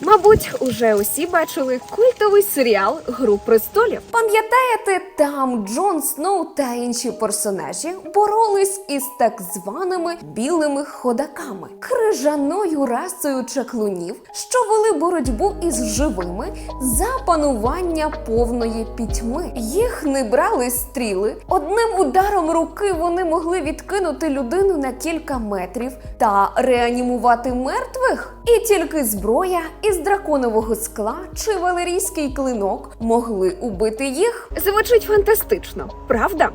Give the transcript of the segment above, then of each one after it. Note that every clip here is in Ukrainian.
Мабуть, уже усі бачили культовий серіал Гру престолів. Пам'ятаєте, там Джон Сноу та інші персонажі боролись із так званими білими ходаками, крижаною расою чаклунів, що вели боротьбу із живими за панування повної пітьми. Їх не брали стріли. Одним ударом руки вони могли відкинути людину на кілька метрів та реанімувати мертвих. І тільки зброя із драконового скла чи валерійський клинок могли убити їх. Звучить фантастично, правда?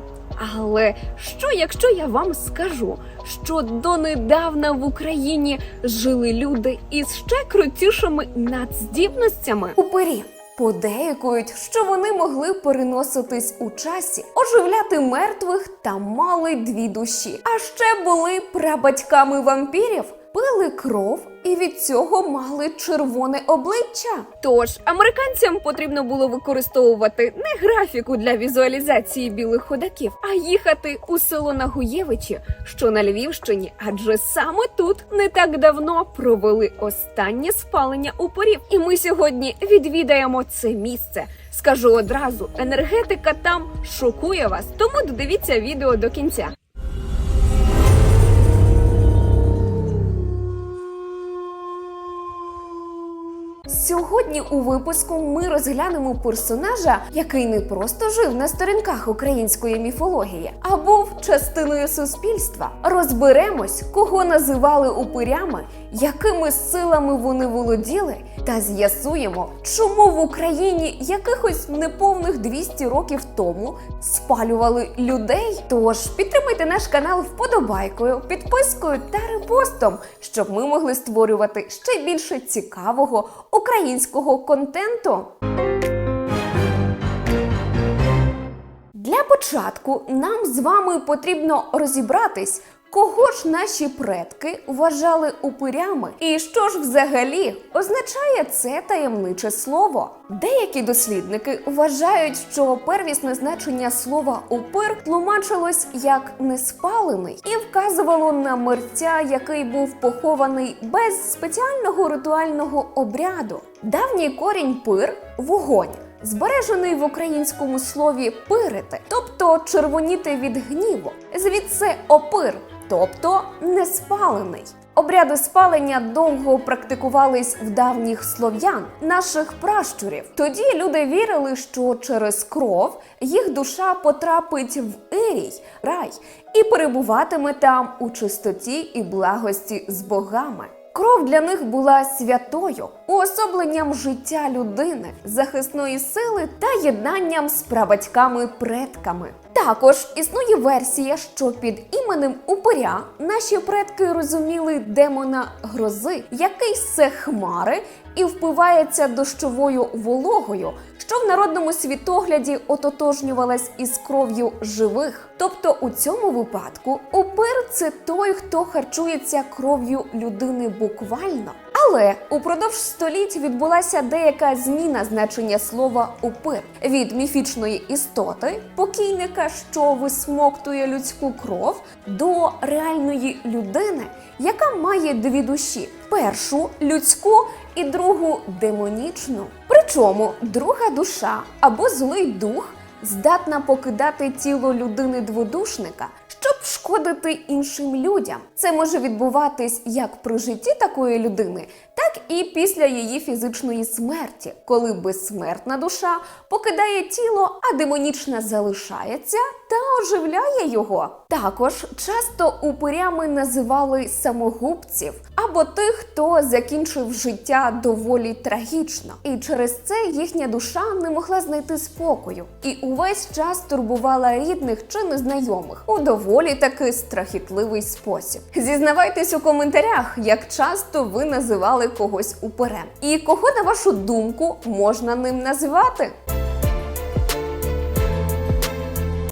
Але що, якщо я вам скажу, що донедавна в Україні жили люди із ще крутішими надздібностями? Упері подейкують, що вони могли переноситись у часі, оживляти мертвих та мали дві душі. А ще були прабатьками вампірів, пили кров і від цього мали червоне обличчя. Тож американцям потрібно було використовувати не графіку для візуалізації білих ходаків, а їхати у село Нагуєвичі, що на Львівщині, адже саме тут не так давно провели останнє спалення упорів. І ми сьогодні відвідаємо це місце. Скажу одразу, енергетика там шокує вас, тому додивіться відео до кінця. Сьогодні у випуску ми розглянемо персонажа, який не просто жив на сторінках української міфології, а був частиною суспільства. Розберемось, кого називали упирями, якими силами вони володіли, та з'ясуємо, чому в Україні якихось неповних 200 років тому спалювали людей. Тож підтримайте наш канал вподобайкою, підпискою та репостом, щоб ми могли створювати ще більше цікавого українського контенту. Для початку нам з вами потрібно розібратись, кого ж наші предки вважали упирями, і що ж взагалі означає це таємниче слово. Деякі дослідники вважають, що первісне значення слова упир тлумачилось як неспалений і вказувало на мерця, який був похований без спеціального ритуального обряду. Давній корінь пир вогонь збережений в українському слові пирити, тобто червоніти від гніву. Звідси опир, тобто неспалений. Обряди спалення довго практикувались в давніх слов'ян, наших пращурів. Тоді люди вірили, що через кров їх душа потрапить в Ірій, рай, і перебуватиме там у чистоті і благості з богами. Кров для них була святою, уособленням життя людини, захисної сили та єднанням з прабатьками-предками. Також існує версія, що під іменем Упиря наші предки розуміли демона грози, який се хмари і впивається дощовою вологою, що в народному світогляді ототожнювалась із кров'ю живих. Тобто у цьому випадку упир це той, хто харчується кров'ю людини буквально. Але упродовж століть відбулася деяка зміна значення слова упир від міфічної істоти, покійника, що висмоктує людську кров, до реальної людини, яка має дві душі: першу людську і другу демонічну. Причому друга душа або злий дух здатна покидати тіло людини дводушника, щоб шкодити іншим людям. Це може відбуватись як при житті такої людини, так і після її фізичної смерті, коли безсмертна душа покидає тіло, а демонічна залишається та оживляє його. Також часто упирями називали самогубців або тих, хто закінчив життя доволі трагічно, і через це їхня душа не могла знайти спокою і увесь час турбувала рідних чи незнайомих у доволі таки страхітливий спосіб. Зізнавайтесь у коментарях, як часто ви називали когось упирем, і кого, на вашу думку, можна ним називати.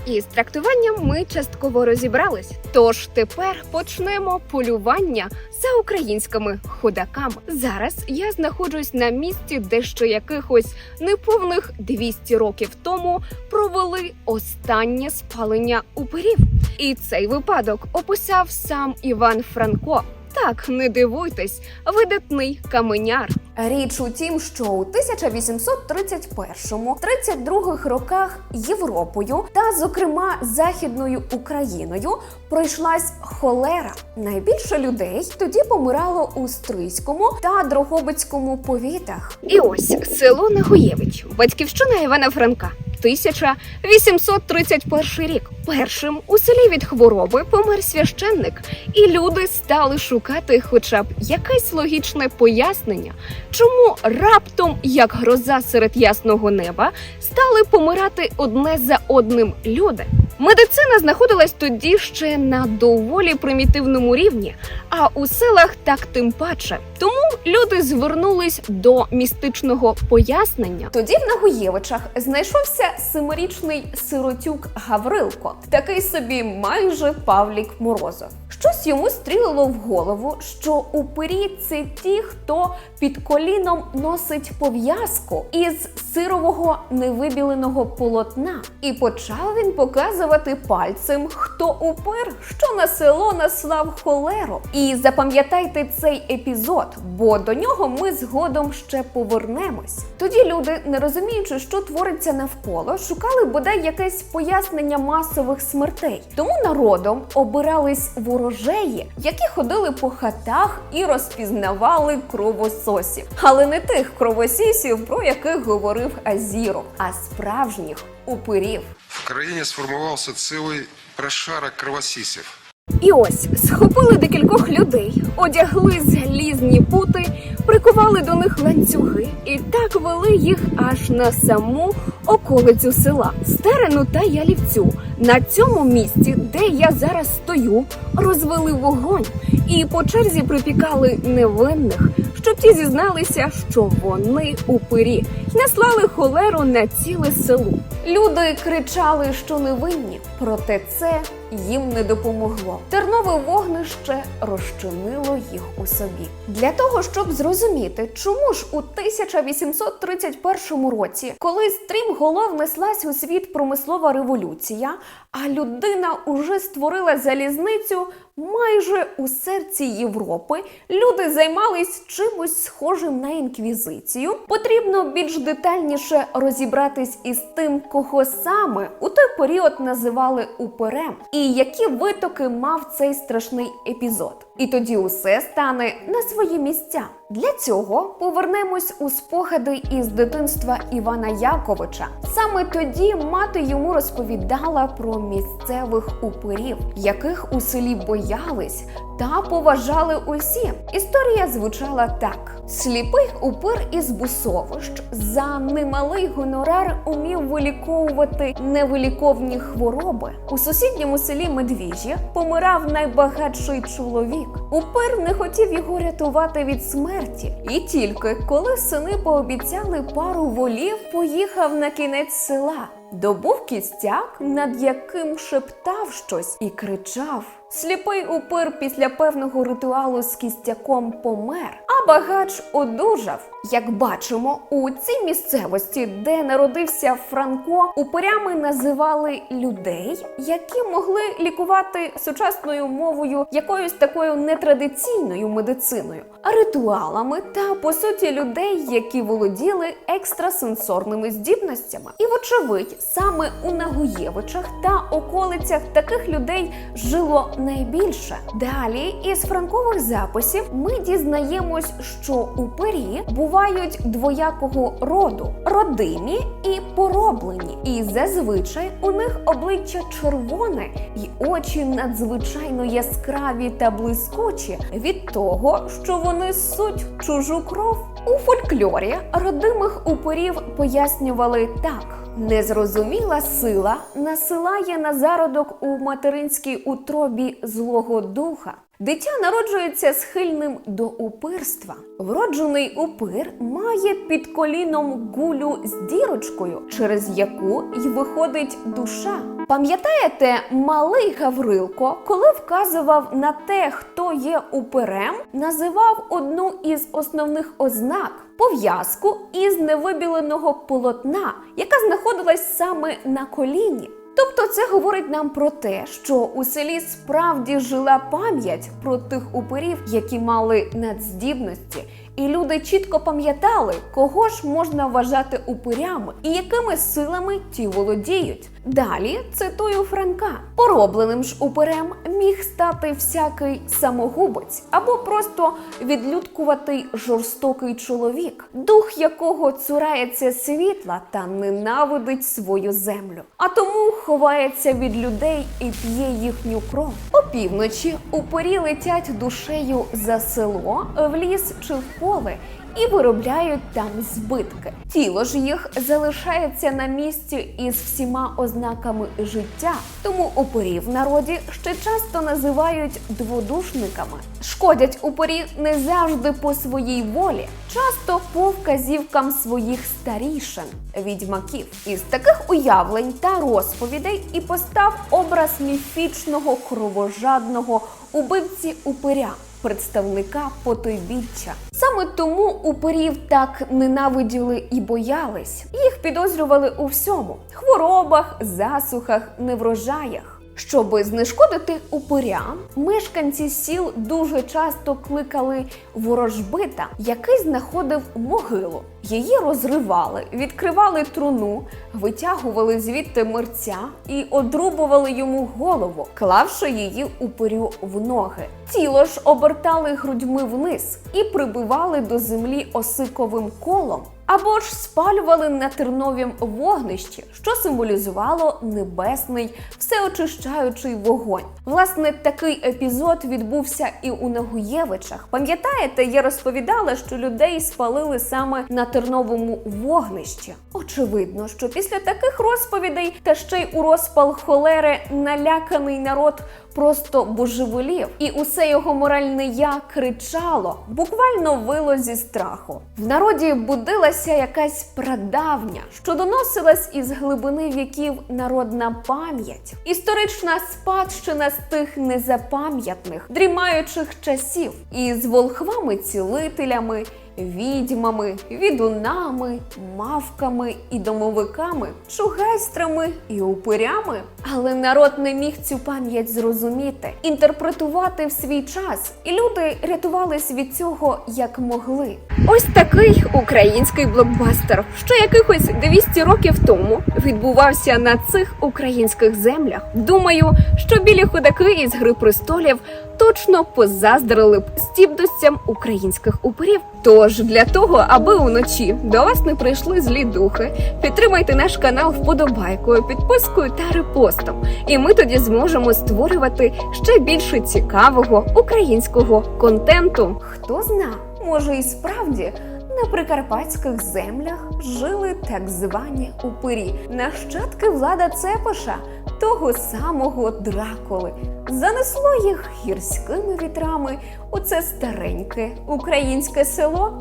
Із трактуванням ми частково розібрались. Тож тепер почнемо полювання за українськими ходаками. Зараз я знаходжусь на місці, де ще якихось неповних 200 років тому провели останнє спалення упирів. І цей випадок описав сам Іван Франко. Так, не дивуйтесь, видатний каменяр. Річ у тім, що у 1831-32 роках Європою та, зокрема, Західною Україною пройшлась холера. Найбільше людей тоді помирало у Стрийському та Дрогобицькому повітах. І ось село Негоєвич, батьківщина Івана Франка. 1831 рік. Першим у селі від хвороби помер священник, і люди стали шукати хоча б якесь логічне пояснення, чому раптом, як гроза серед ясного неба, стали помирати одне за одним люди. Медицина знаходилась тоді ще на доволі примітивному рівні, а у селах так тим паче. Тому люди звернулись до містичного пояснення. Тоді в Нагуєвичах знайшовся семирічний сиротюк Гаврилко, такий собі майже Павлік Морозов. Щось йому стрілило в голову, що упирі це ті, хто під коліном носить пов'язку із сирового невибіленого полотна. І почав він показувати пальцем, хто упир, що на село наслав холеру. І запам'ятайте цей епізод, бо до нього ми згодом ще повернемось. Тоді люди, не розуміючи, що твориться навколо, шукали бодай якесь пояснення масових смертей. Тому народом обирались ворожеї, які ходили по хатах і розпізнавали кровососів, але не тих кровосісів, про яких говорив Азіров, а справжніх упирів. В країні сформувався цілий прошарок кровосісів. І ось схопили декількох людей, одягли залізні пути, прикували до них ланцюги і так вели їх аж на саму околицю села Стерену та Ялівцю. На цьому місці, де я зараз стою, розвели вогонь і по черзі припікали невинних, щоб ті зізналися, що вони упирі, й наслали холеру на ціле село. Люди кричали, що невинні, проте це їм не допомогло. Тернове вогнище розчинило їх у собі. Для того, щоб зрозуміти, чому ж у 1831 році, коли стрімголов неслась у світ промислова революція, а людина уже створила залізницю майже у серці Європи, люди займались чимось схожим на інквізицію. Потрібно більш детальніше розібратись із тим, кого саме у той період називали уперем, і які витоки мав цей страшний епізод. І тоді усе стане на свої місця. Для цього повернемось у спогади із дитинства Івана Яковича. Саме тоді мати йому розповідала про місцевих упирів, яких у селі боялись та поважали усі. Історія звучала так: сліпий упир із бусовищ за немалий гонорар умів виліковувати невиліковні хвороби. У сусідньому селі Медвіжі помирав найбагатший чоловік. Упир не хотів його рятувати від смерті, і тільки коли сини пообіцяли пару волів, поїхав на кінець села. Добув кістяк, над яким шептав щось і кричав. Сліпий упир після певного ритуалу з кістяком помер, а багач одужав. Як бачимо, у цій місцевості, де народився Франко, упирями називали людей, які могли лікувати сучасною мовою якоюсь такою нетрадиційною медициною, а ритуалами та по суті людей, які володіли екстрасенсорними здібностями. І вочевидь, саме у Нагуєвичах та околицях таких людей жило найбільше. Далі із франкових записів ми дізнаємось, що упирі бувають двоякого роду родимі і пороблені. І зазвичай у них обличчя червоне і очі надзвичайно яскраві та блискучі від того, що вони суть чужу кров. У фольклорі родимих упорів пояснювали так. Незрозуміла сила насилає на зародок у материнській утробі злого духа. Дитя народжується схильним до упирства. Вроджений упир має під коліном гулю з дірочкою, через яку й виходить душа. Пам'ятаєте, малий Гаврилко, коли вказував на те, хто є упирем, називав одну із основних ознак пов'язку із невибіленого полотна, яка знаходилась саме на коліні. Тобто це говорить нам про те, що у селі справді жила пам'ять про тих упирів, які мали надздібності, і люди чітко пам'ятали, кого ж можна вважати упирями і якими силами ті володіють. Далі цитую Франка: поробленим ж упирем міг стати всякий самогубець або просто відлюдкуватий жорстокий чоловік, дух якого цурається світла та ненавидить свою землю, а тому ховається від людей і п'є їхню кров. Опівночі упорі летять душею за село, в ліс чи в поле. І виробляють там збитки. Тіло ж їх залишається на місці із всіма ознаками життя. Тому упорі в народі ще часто називають дводушниками. Шкодять упорі не завжди по своїй волі, часто по вказівкам своїх старішин, відьмаків. Із таких уявлень та розповідей і постав образ міфічного кровожадного убивці упиря представника потойбіччя. Саме тому упирів так ненавиділи і боялись. Їх підозрювали у всьому: хворобах, засухах, неврожаях. Щоби знешкодити упирям, мешканці сіл дуже часто кликали ворожбита, який знаходив могилу. Її розривали, відкривали труну, витягували звідти мерця і одрубували йому голову, клавши її упирю в ноги. Тіло ж обертали грудьми вниз і прибивали до землі осиковим колом. Або ж спалювали на терновім вогнищі, що символізувало небесний всеочищаючий вогонь. Власне, такий епізод відбувся і у Нагуєвичах. Пам'ятаєте, я розповідала, що людей спалили саме на терновому вогнищі. Очевидно, що після таких розповідей та ще й у розпал холери наляканий народ просто божеволів, і усе його моральне я кричало, буквально вило зі страху. В народі будилася якась прадавня, що доносилась із глибини віків народна пам'ять, історична спадщина з тих незапам'ятних, дрімаючих часів, із волхвами-цілителями. Відьмами, відунами, мавками і домовиками, шугайстрами і упирями. Але народ не міг цю пам'ять зрозуміти, інтерпретувати в свій час, і люди рятувались від цього як могли. Ось такий український блокбастер, що якихось 200 років тому відбувався на цих українських землях. Думаю, що білі ходаки із гри престолів точно позаздрили б стібностям українських упорів. Тож для того, аби уночі до вас не прийшли злі духи, підтримайте наш канал вподобайкою, підпискою та репостом. І ми тоді зможемо створювати ще більше цікавого українського контенту. Хто зна, може і справді на прикарпатських землях жили так звані упирі, нащадки влада Цепиша, того самого Дракули. Занесло їх гірськими вітрами у це стареньке українське село.